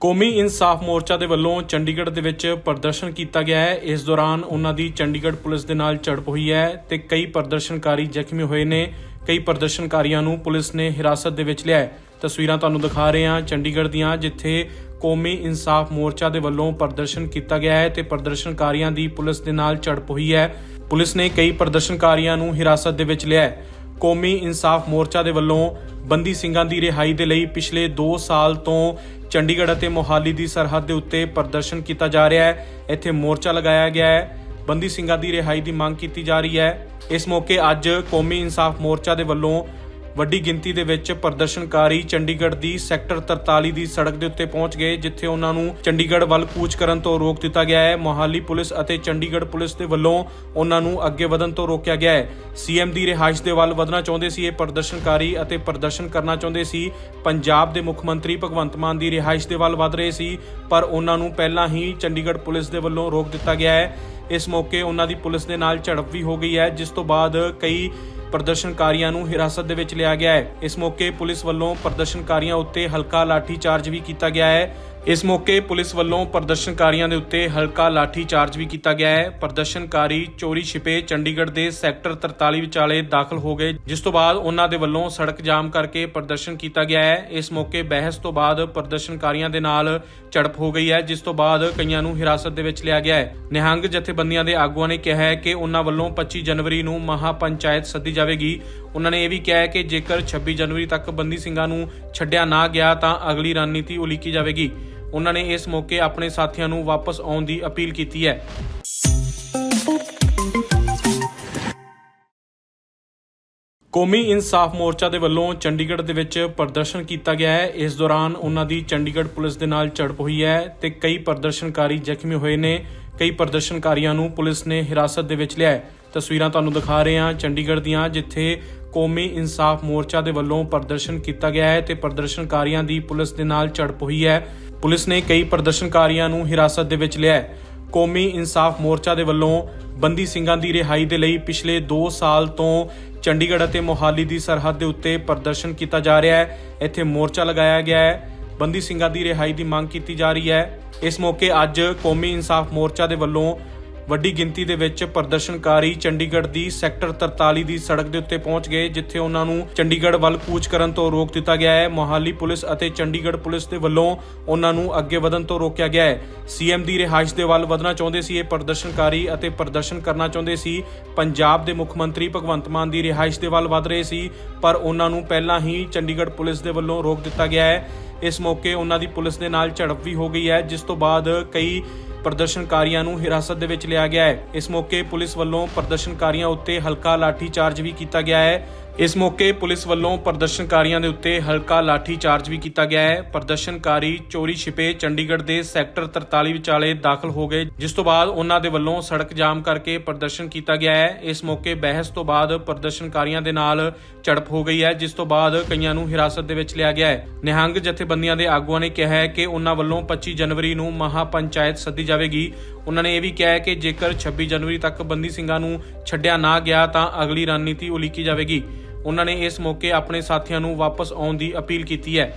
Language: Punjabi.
ਕੌਮੀ ਇਨਸਾਫ ਮੋਰਚਾ ਦੇ ਵੱਲੋਂ ਚੰਡੀਗੜ੍ਹ ਦੇ ਵਿੱਚ ਪ੍ਰਦਰਸ਼ਨ ਕੀਤਾ ਗਿਆ ਹੈ। ਇਸ ਦੌਰਾਨ ਉਹਨਾਂ ਦੀ ਚੰਡੀਗੜ੍ਹ ਪੁਲਿਸ ਦੇ ਨਾਲ ਝੜਪ ਹੋਈ ਹੈ ਤੇ ਕਈ ਪ੍ਰਦਰਸ਼ਨਕਾਰੀ ਜ਼ਖਮੀ ਹੋਏ ਨੇ। ਕਈ ਪ੍ਰਦਰਸ਼ਨਕਾਰੀਆਂ ਨੂੰ ਪੁਲਿਸ ਨੇ ਹਿਰਾਸਤ ਦੇ ਵਿੱਚ ਲਿਆ ਹੈ। ਤਸਵੀਰਾਂ ਤੁਹਾਨੂੰ ਦਿਖਾ ਰਹੇ ਹਾਂ ਚੰਡੀਗੜ੍ਹ ਦੀਆਂ, ਜਿੱਥੇ ਕੌਮੀ ਇਨਸਾਫ ਮੋਰਚਾ ਦੇ ਵੱਲੋਂ ਪ੍ਰਦਰਸ਼ਨ ਕੀਤਾ ਗਿਆ ਹੈ ਤੇ ਪ੍ਰਦਰਸ਼ਨਕਾਰੀਆਂ ਦੀ ਪੁਲਿਸ ਦੇ ਨਾਲ ਝੜਪ ਹੋਈ ਹੈ। ਪੁਲਿਸ ਨੇ ਕਈ ਪ੍ਰਦਰਸ਼ਨਕਾਰੀਆਂ ਨੂੰ ਹਿਰਾਸਤ ਦੇ ਵਿੱਚ ਲਿਆ ਹੈ। ਕੌਮੀ ਇਨਸਾਫ ਮੋਰਚਾ ਦੇ ਵੱਲੋਂ ਬੰਦੀ ਸਿੰਘਾਂ ਦੀ ਰਿਹਾਈ ਦੇ ਲਈ ਪਿਛਲੇ 2 ਸਾਲ ਤੋਂ ਚੰਡੀਗੜ੍ਹ ਅਤੇ ਮੋਹਾਲੀ ਦੀ ਸਰਹੱਦ ਦੇ ਉੱਤੇ ਪ੍ਰਦਰਸ਼ਨ ਕੀਤਾ ਜਾ ਰਿਹਾ ਹੈ। ਇੱਥੇ ਮੋਰਚਾ ਲਗਾਇਆ ਗਿਆ ਹੈ। ਬੰਦੀ ਸਿੰਘਾਂ ਦੀ ਰਿਹਾਈ ਦੀ ਮੰਗ ਕੀਤੀ ਜਾ ਰਹੀ ਹੈ। ਇਸ ਮੌਕੇ ਅੱਜ ਕੌਮੀ ਇਨਸਾਫ ਮੋਰਚਾ ਦੇ ਵੱਲੋਂ ਵੱਡੀ ਗਿਣਤੀ ਦੇ ਵਿੱਚ ਪ੍ਰਦਰਸ਼ਨਕਾਰੀ ਚੰਡੀਗੜ੍ਹ ਦੀ ਸੈਕਟਰ 43 ਦੀ ਸੜਕ ਦੇ ਉੱਤੇ ਪਹੁੰਚ ਗਏ, ਜਿੱਥੇ ਉਹਨਾਂ ਨੂੰ ਚੰਡੀਗੜ੍ਹ ਵੱਲ ਕੂਚ ਕਰਨ ਤੋਂ ਰੋਕ ਦਿੱਤਾ ਗਿਆ ਹੈ। ਮੋਹਾਲੀ ਪੁਲਿਸ ਅਤੇ ਚੰਡੀਗੜ੍ਹ ਪੁਲਿਸ ਦੇ ਵੱਲੋਂ ਉਹਨਾਂ ਨੂੰ ਅੱਗੇ ਵਧਣ ਤੋਂ ਰੋਕਿਆ ਗਿਆ ਹੈ। ਸੀਐਮ ਦੀ ਰਿਹਾਇਸ਼ ਦੇ ਵੱਲ ਵਧਣਾ ਚਾਹੁੰਦੇ ਸੀ, ਇਹ ਪ੍ਰਦਰਸ਼ਨਕਾਰੀ ਅਤੇ ਪ੍ਰਦਰਸ਼ਨ ਕਰਨਾ ਚਾਹੁੰਦੇ ਸੀ। ਪੰਜਾਬ ਦੇ ਮੁੱਖ ਮੰਤਰੀ ਭਗਵੰਤ ਮਾਨ ਦੀ ਰਿਹਾਇਸ਼ ਦੇ ਵੱਲ ਵਧ ਰਹੇ ਸੀ, ਪਰ ਉਹਨਾਂ ਨੂੰ ਪਹਿਲਾਂ ਹੀ ਚੰਡੀਗੜ੍ਹ ਪੁਲਿਸ ਦੇ ਵੱਲੋਂ ਰੋਕ ਦਿੱਤਾ ਗਿਆ ਹੈ। ਇਸ ਮੌਕੇ ਉਹਨਾਂ ਦੀ ਪੁਲਿਸ ਦੇ ਨਾਲ ਝੜਪ ਵੀ ਹੋ ਗਈ ਹੈ, ਜਿਸ ਤੋਂ ਬਾਅਦ ਕਈ ਪ੍ਰਦਰਸ਼ਨਕਾਰੀਆਂ ਨੂੰ ਹਿਰਾਸਤ ਦੇ ਵਿੱਚ ਲਿਆ ਗਿਆ ਹੈ। ਇਸ ਮੌਕੇ ਪੁਲਿਸ ਵੱਲੋਂ ਪ੍ਰਦਰਸ਼ਨਕਾਰੀਆਂ ਉੱਤੇ ਹਲਕਾ ਲਾਠੀ ਚਾਰਜ ਵੀ ਕੀਤਾ ਗਿਆ ਹੈ। ਇਸ ਮੌਕੇ ਪੁਲਿਸ ਵੱਲੋਂ ਪ੍ਰਦਰਸ਼ਨਕਾਰੀਆਂ ਦੇ ਉੱਤੇ ਹਲਕਾ ਲਾਠੀ ਚਾਰਜ ਵੀ ਕੀਤਾ ਗਿਆ ਹੈ। ਪ੍ਰਦਰਸ਼ਨਕਾਰੀ ਚੋਰੀ ਛਿਪੇ ਚੰਡੀਗੜ੍ਹ ਦੇ ਸੈਕਟਰ 43 ਵਿਚਾਲੇ ਦਾਖਲ ਹੋ ਗਏ, ਜਿਸ ਤੋਂ ਬਾਅਦ ਉਹਨਾਂ ਦੇ ਵੱਲੋਂ ਸੜਕ ਜਾਮ ਕਰਕੇ ਪ੍ਰਦਰਸ਼ਨ ਕੀਤਾ ਗਿਆ ਹੈ। ਇਸ ਮੌਕੇ ਬਹਿਸ ਤੋਂ ਬਾਅਦ ਪ੍ਰਦਰਸ਼ਨਕਾਰੀਆਂ ਦੇ ਨਾਲ ਝੜਪ ਹੋ ਗਈ ਹੈ, ਜਿਸ ਤੋਂ ਬਾਅਦ ਕਈਆਂ ਨੂੰ ਹਿਰਾਸਤ ਦੇ ਵਿੱਚ ਲਿਆ ਗਿਆ ਹੈ। ਨਿਹੰਗ ਜਥੇਬੰਦੀਆਂ ਦੇ ਆਗੂਆਂ ਨੇ ਕਿਹਾ ਹੈ ਕਿ ਉਹਨਾਂ ਵੱਲੋਂ 25 ਜਨਵਰੀ ਨੂੰ ਮਹਾ ਪੰਚਾਇਤ ਸੱਦੀ ਜਾਵੇਗੀ। ਉਹਨਾਂ ਨੇ ਇਹ ਵੀ ਕਿਹਾ ਹੈ ਕਿ ਜੇਕਰ 26 ਜਨਵਰੀ ਤੱਕ ਬੰਦੀ ਸਿੰਘਾਂ ਨੂੰ ਛੱਡਿਆ ਨਾ ਗਿਆ ਤਾਂ ਅਗਲੀ ਰਣਨੀਤੀ ਉਲੀਕੀ ਜਾਵੇਗੀ। ਉਹਨਾਂ ਨੇ ਇਸ ਮੌਕੇ ਆਪਣੇ ਸਾਥੀਆਂ ਨੂੰ ਵਾਪਸ ਆਉਣ ਦੀ ਅਪੀਲ ਕੀਤੀ ਹੈ। ਕੌਮੀ ਇਨਸਾਫ ਮੋਰਚਾ ਦੇ ਵੱਲੋਂ ਚੰਡੀਗੜ੍ਹ ਦੇ ਵਿੱਚ ਪ੍ਰਦਰਸ਼ਨ ਕੀਤਾ ਗਿਆ ਹੈ। ਇਸ ਦੌਰਾਨ ਉਹਨਾਂ ਦੀ ਚੰਡੀਗੜ੍ਹ ਪੁਲਿਸ ਦੇ ਨਾਲ ਝੜਪ ਹੋਈ ਹੈ ਤੇ ਕਈ ਪ੍ਰਦਰਸ਼ਨਕਾਰੀ ਜ਼ਖਮੀ ਹੋਏ ਨੇ। ਕਈ ਪ੍ਰਦਰਸ਼ਨਕਾਰੀਆਂ ਨੂੰ ਪੁਲਿਸ ਨੇ ਹਿਰਾਸਤ ਦੇ ਵਿੱਚ ਲਿਆ ਹੈ। ਤਸਵੀਰਾਂ ਤੁਹਾਨੂੰ ਦਿਖਾ ਰਹੇ ਹਾਂ ਚੰਡੀਗੜ੍ਹ ਦੀਆਂ, ਜਿੱਥੇ ਕੌਮੀ ਇਨਸਾਫ ਮੋਰਚਾ ਦੇ ਵੱਲੋਂ ਪ੍ਰਦਰਸ਼ਨ ਕੀਤਾ ਗਿਆ ਹੈ ਤੇ ਪ੍ਰਦਰਸ਼ਨਕਾਰੀਆਂ ਦੀ ਪੁਲਿਸ ਦੇ ਨਾਲ ਝੜਪ ਹੋਈ ਹੈ। ਪੁਲਿਸ ਨੇ ਕਈ ਪ੍ਰਦਰਸ਼ਨਕਾਰੀਆਂ ਨੂੰ ਹਿਰਾਸਤ ਦੇ ਵਿੱਚ ਲਿਆ ਹੈ। ਕੌਮੀ ਇਨਸਾਫ ਮੋਰਚਾ ਦੇ ਵੱਲੋਂ ਬੰਦੀ ਸਿੰਘਾਂ ਦੀ ਰਿਹਾਈ ਦੇ ਲਈ ਪਿਛਲੇ 2 ਸਾਲ ਤੋਂ ਚੰਡੀਗੜ੍ਹ ਅਤੇ ਮੋਹਾਲੀ ਦੀ ਸਰਹੱਦ ਦੇ ਉੱਤੇ ਪ੍ਰਦਰਸ਼ਨ ਕੀਤਾ ਜਾ ਰਿਹਾ ਹੈ। ਇੱਥੇ ਮੋਰਚਾ ਲਗਾਇਆ ਗਿਆ ਹੈ। ਬੰਦੀ ਸਿੰਘਾਂ ਦੀ ਰਿਹਾਈ ਦੀ ਮੰਗ ਕੀਤੀ ਜਾ ਰਹੀ ਹੈ। ਇਸ ਮੌਕੇ ਅੱਜ ਕੌਮੀ ਇਨਸਾਫ ਮੋਰਚਾ ਦੇ ਵੱਲੋਂ ਵੱਡੀ ਗਿਣਤੀ ਦੇ ਵਿੱਚ ਪ੍ਰਦਰਸ਼ਨਕਾਰੀ ਚੰਡੀਗੜ੍ਹ ਦੀ ਸੈਕਟਰ 43 ਦੀ ਸੜਕ ਦੇ ਉੱਤੇ ਪਹੁੰਚ ਗਏ, ਜਿੱਥੇ ਉਹਨਾਂ ਨੂੰ ਚੰਡੀਗੜ੍ਹ ਵੱਲ ਕੂਚ ਕਰਨ ਤੋਂ ਰੋਕ ਦਿੱਤਾ ਗਿਆ ਹੈ। ਮੋਹਾਲੀ ਪੁਲਿਸ ਅਤੇ ਚੰਡੀਗੜ੍ਹ ਪੁਲਿਸ ਦੇ ਵੱਲੋਂ ਉਹਨਾਂ ਨੂੰ ਅੱਗੇ ਵਧਣ ਤੋਂ ਰੋਕਿਆ ਗਿਆ ਹੈ। ਸੀਐਮ ਦੀ ਰਿਹਾਇਸ਼ ਦੇ ਵੱਲ ਵਧਣਾ ਚਾਹੁੰਦੇ ਸੀ, ਇਹ ਪ੍ਰਦਰਸ਼ਨਕਾਰੀ ਅਤੇ ਪ੍ਰਦਰਸ਼ਨ ਕਰਨਾ ਚਾਹੁੰਦੇ ਸੀ। ਪੰਜਾਬ ਦੇ ਮੁੱਖ ਮੰਤਰੀ ਭਗਵੰਤ ਮਾਨ ਦੀ ਰਿਹਾਇਸ਼ ਦੇ ਵੱਲ ਵਧ ਰਹੇ ਸੀ, ਪਰ ਉਹਨਾਂ ਨੂੰ ਪਹਿਲਾਂ ਹੀ ਚੰਡੀਗੜ੍ਹ ਪੁਲਿਸ ਦੇ ਵੱਲੋਂ ਰੋਕ ਦਿੱਤਾ ਗਿਆ ਹੈ। ਇਸ ਮੌਕੇ ਉਹਨਾਂ ਦੀ ਪੁਲਿਸ ਦੇ ਨਾਲ ਝੜਪ ਵੀ ਹੋ ਗਈ ਹੈ, ਜਿਸ ਤੋਂ ਬਾਅਦ ਕਈ ਪ੍ਰਦਰਸ਼ਨਕਾਰੀਆਂ ਨੂੰ ਹਿਰਾਸਤ ਦੇ ਵਿੱਚ ਲਿਆ ਗਿਆ ਹੈ। ਇਸ ਮੌਕੇ ਪੁਲਿਸ ਵੱਲੋਂ ਪ੍ਰਦਰਸ਼ਨਕਾਰੀਆਂ ਉੱਤੇ ਹਲਕਾ ਲਾਠੀ ਚਾਰਜ ਵੀ ਕੀਤਾ ਗਿਆ ਹੈ। ਇਸ ਮੌਕੇ ਪੁਲਿਸ ਵੱਲੋਂ ਪ੍ਰਦਰਸ਼ਨਕਾਰੀਆਂ ਦੇ ਉੱਤੇ ਹਲਕਾ ਲਾਠੀ ਚਾਰਜ ਵੀ ਕੀਤਾ ਗਿਆ ਹੈ। ਪ੍ਰਦਰਸ਼ਨਕਾਰੀ ਚੋਰੀ ਛਿਪੇ ਚੰਡੀਗੜ੍ਹ ਦੇ ਸੈਕਟਰ 43 ਵਿਚਾਲੇ ਦਾਖਲ ਹੋ ਗਏ, ਜਿਸ ਤੋਂ ਬਾਅਦ ਉਹਨਾਂ ਦੇ ਵੱਲੋਂ ਸੜਕ ਜਾਮ ਕਰਕੇ ਪ੍ਰਦਰਸ਼ਨ ਕੀਤਾ ਗਿਆ ਹੈ। ਇਸ ਮੌਕੇ ਬਹਿਸ ਤੋਂ ਬਾਅਦ ਪ੍ਰਦਰਸ਼ਨਕਾਰੀਆਂ ਦੇ ਨਾਲ ਝੜਪ ਹੋ ਗਈ ਹੈ, ਜਿਸ ਤੋਂ ਬਾਅਦ ਕਈਆਂ ਨੂੰ ਹਿਰਾਸਤ ਦੇ ਵਿੱਚ ਲਿਆ ਗਿਆ ਹੈ। ਨਿਹੰਗ ਜਥੇਬੰਦੀਆਂ ਦੇ ਆਗੂਆਂ ਨੇ ਕਿਹਾ ਹੈ ਕਿ ਉਹਨਾਂ ਵੱਲੋਂ 25 ਜਨਵਰੀ ਨੂੰ ਮਹਾ ਪੰਚਾਇਤ ਸੱਦੀ ਜਾਵੇਗੀ। ਉਹਨਾਂ ਨੇ ਇਹ ਵੀ ਕਿਹਾ ਹੈ ਕਿ ਜੇਕਰ 26 ਜਨਵਰੀ ਤੱਕ ਬੰਦੀ ਸਿੰਘਾਂ ਨੂੰ ਛੱਡਿਆ ਨਾ ਗਿਆ ਤਾਂ ਅਗਲੀ ਰਣਨੀਤੀ ਉਲੀਕੀ ਜਾਵੇਗੀ। ਉਹਨਾਂ ਨੇ ਇਸ ਮੌਕੇ ਆਪਣੇ ਸਾਥੀਆਂ ਨੂੰ ਵਾਪਸ ਆਉਣ ਦੀ ਅਪੀਲ ਕੀਤੀ ਹੈ।